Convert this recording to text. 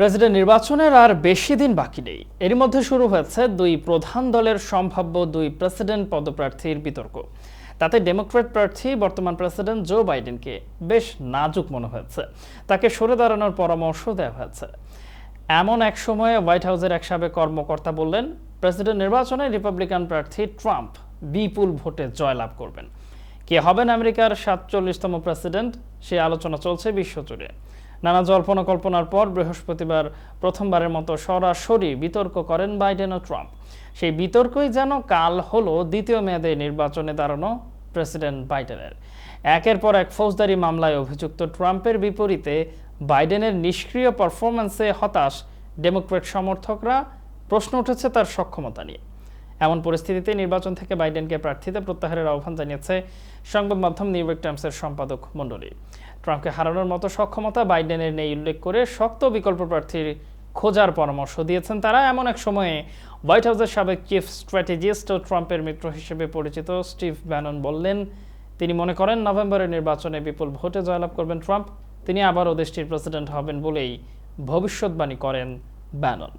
President নির্বাচনের আর বেশি দিন বাকি নেই। এর মধ্যে শুরু হয়েছে দুই প্রধান দলের সম্ভাব্য দুই প্রেসিডেন্ট পদপ্রার্থীর বিতর্ক। তাতে ডেমোক্রেট প্রার্থী বর্তমান প্রেসিডেন্ট জো বাইডেনকে বেশ নাজুক মনে হয়েছে। তাকে সরে দাঁড়ানোর পরামর্শ দেওয়া হয়েছে। এমন এক সময়ে হোয়াইট হাউসের এক সাবেক কর্মকর্তা বললেন, প্রেসিডেন্ট নির্বাচনে রিপাবলিকান প্রার্থী ট্রাম্প বিপুল ভোটে জয়লাভ করবেন। কে হবেন আমেরিকার সাতচল্লিশতম প্রেসিডেন্ট? সে আলোচনা চলছে বিশ্বজুড়ে। নানা জল্পনা কল্পনার পর বৃহস্পতিবার প্রথমবারের মতো সরাসরি বিতর্ক করেন বাইডেন ও ট্রাম্প। সেই বিতর্কই যেন কাল হলো দ্বিতীয় মেয়াদে নির্বাচনে দাঁড়ানো প্রেসিডেন্ট বাইডেনের। একের পর এক ফৌজদারি মামলায় অভিযুক্ত ট্রাম্পের বিপরীতে বাইডেনের নিষ্ক্রিয় পারফরম্যান্সে হতাশ ডেমোক্রেট সমর্থকরা। প্রশ্ন উঠেছে তার সক্ষমতা নিয়ে। এমন পরিস্থিতিতে নির্বাচন থেকে বাইডেনকে প্রার্থীতে প্রত্যাহারের আহ্বান জানিয়েছে সংবাদ মাধ্যম নিউ ইয়র্ক টাইমসের সম্পাদক মণ্ডলী। ট্রাম্পকে হারানোর মতো সক্ষমতা বাইডেনের নেই উল্লেখ করে শক্ত বিকল্প প্রার্থীর খোঁজার পরামর্শ দিয়েছেন তারা। এমন এক সময়ে হোয়াইট হাউসের সাবেক চিফ স্ট্র্যাটেজিস্ট ও ট্রাম্পের মিত্র হিসেবে পরিচিত স্টিভ ব্যানন বললেন, তিনি মনে করেন নভেম্বরের নির্বাচনে বিপুল ভোটে জয়লাভ করবেন ট্রাম্প। তিনি আবারও দেশটির প্রেসিডেন্ট হবেন বলেই ভবিষ্যৎবাণী করেন ব্যানন।